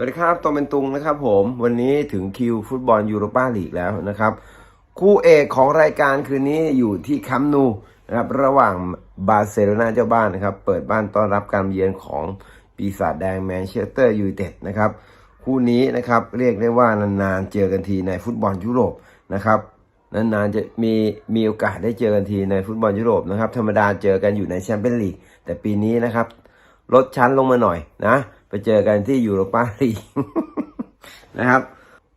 วัสดีครับตองเป็นตุงนะครับผมวันนี้ถึงคิวฟุตบอลยูโรปาลีกแล้วนะครับ คู่เอกของรายการคืนนี้อยู่ที่คัมนูนะครับระหว่างบาร์เซโลนาเจ้าบ้านนะครับ เปิดบ้านต้อนรับการเยือนของปีศาจแดงแมนเชสเตอร์ยูไนเต็ดนะครับคู่นี้นะครับเรียกได้ว่านานๆเจอกันทีในฟุตบอลยุโรปนะครับนานๆจะมีมีโอกาสได้เจอกันทีในฟุตบอลยุโรปนะครับธรรมดาเจอกันอยู่ในแชมเปี้ยนลีกแต่ปีนี้นะครับลดชั้นลงมาหน่อยนะ ไปเจอกันที่ยูโรปาลีนะครับ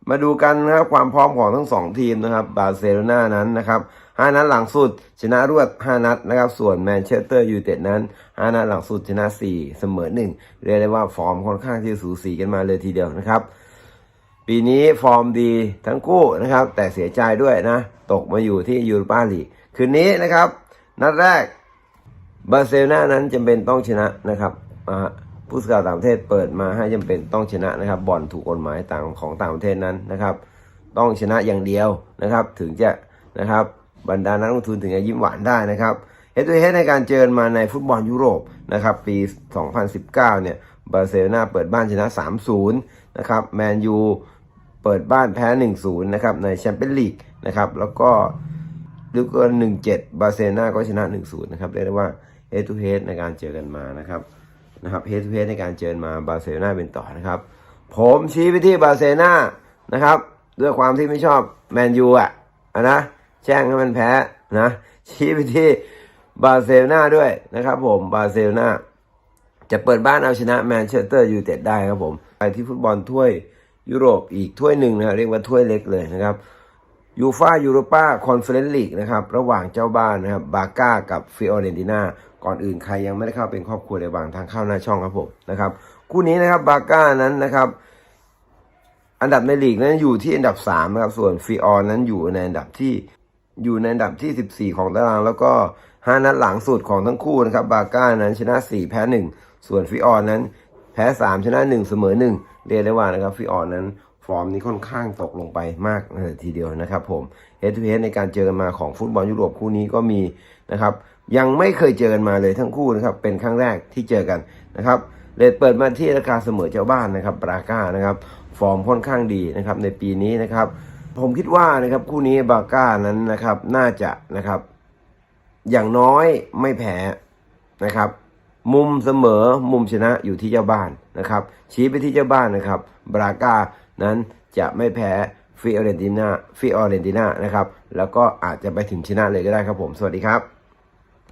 มาดูกันนะครับความพร้อมของทั้งสองทีมนะครับบาร์เซโลนานั้นนะครับห้านัดหลังสุดชนะรวด5นัดนะครับ ส่วนแมนเชสเตอร์ยูไนเต็ดนั้นห้านัดหลังสุดชนะ4เสมอ1เรียกได้ว่าฟอร์มค่อนข้างที่สูสีกันมาเลยทีเดียวนะครับ ปีนี้ฟอร์มดีทั้งคู่นะครับ แต่เสียใจด้วยนะ ตกมาอยู่ที่ยูโรปาลีกคืนนี้นะครับ นัดแรกบาร์เซโลนานั้นจำเป็นต้องชนะนะครับอ่า ผู้สื่อข่าวต่างประเทศเปิดมาให้จำเป็นต้องชนะนะครับบอลถูกกฎหมายต่างของต่างประเทศนั้นนะครับ ต้องชนะอย่างเดียวนะครับ ถึงจะนะครับบรรดานักลงทุนถึงจะยิ้มหวานได้นะครับเฮด o ูเฮดในการเจอมาในฟุตบอลยุโรปนะครับปี 2019 เนี่ยบาร์เซโลนาเปิดบ้านชนะ 3-0 นะครับแมนยูเปิดบ้านแพ้ 1-0 นะครับในแชมเปี้ยนลีกนะครับแล้วก็หรือก็หนึ่งเจ็ดบาร์เซโลนาก็ชนะหนึ่งศูนย์นะครับเรียกได้ว่าเฮดทูเฮดในการเจอกันมานะครับ นะครับเฮดทูเฮดในการเจอมาบาร์เซโลนาเป็นต่อนะครับ ผมชี้ไปที่บาร์เซโลนานะครับ ด้วยความที่ไม่ชอบแมนยูอะนะแช่งให้มันแพ้นะชี้ไปที่บาร์เซโลนาด้วยนะครับ ผมบาร์เซโลนาจะเปิดบ้านเอาชนะแมนเชสเตอร์ยูไนเต็ดได้ครับผม ไปที่ฟุตบอลถ้วยยุโรปอีกถ้วยหนึ่งนะรเรียกว่าถ้วยเล็กเลยนะครับ ยูฟายูโรปาคอนเฟอเรนซ์ลีกนะครับ ระหว่างเจ้าบ้านนะครับบาก้ากับฟิออเรนติน่าก่อนอื่นใครยังไม่ได้เข้าเป็นครอบครัวในบางทางเข้าหน้าช่องครับผมนะครับคู่นี้นะครับบาก้านั้นนะครับ อันดับในลีกนั้นอยู่ที่อันดับ3นะครับส่วนฟิออนั้นอยู่ในอันดับที่อยู่ในอันดับที่ 14 ของตาราง แล้วก็5นัดหลังสุดของทั้งคู่นะครับบาก้านั้นชนะ 4 แพ้ 1 ส่วนฟิออนั้น แพ้3ชนะ1เสมอ1เรียกได้ว่านะครับฟิออนั้นฟอร์มนี้ค่อนข้างตกลงไปมากเลยทีเดียวนะครับผมเฮดทูเฮดในการเจอกันมาของฟุตบอลยุโรปคู่นี้ก็มีนะครับยังไม่เคยเจอกันมาเลยทั้งคู่นะครับเป็นครั้งแรกที่เจอกันนะครับเลยเปิดมาที่ราคาเสมอเจ้าบ้านนะครับบราก้านะครับฟอร์มค่อนข้างดีนะครับในปีนี้นะครับ ผมคิดว่านะครับคู่นี้บราก้านั้นนะครับน่าจะนะครับอย่างน้อยไม่แพ้นะครับ มุมเสมอมุมชนะอยู่ที่เจ้าบ้านนะครับ ชี้ไปที่เจ้าบ้านนะครับ บรากานั้นจะไม่แพ้ฟิออเรนติน่าฟิออเรนติน่านะครับ แล้วก็อาจจะไปถึงชนะเลยก็ได้ครับผม สวัสดีครับ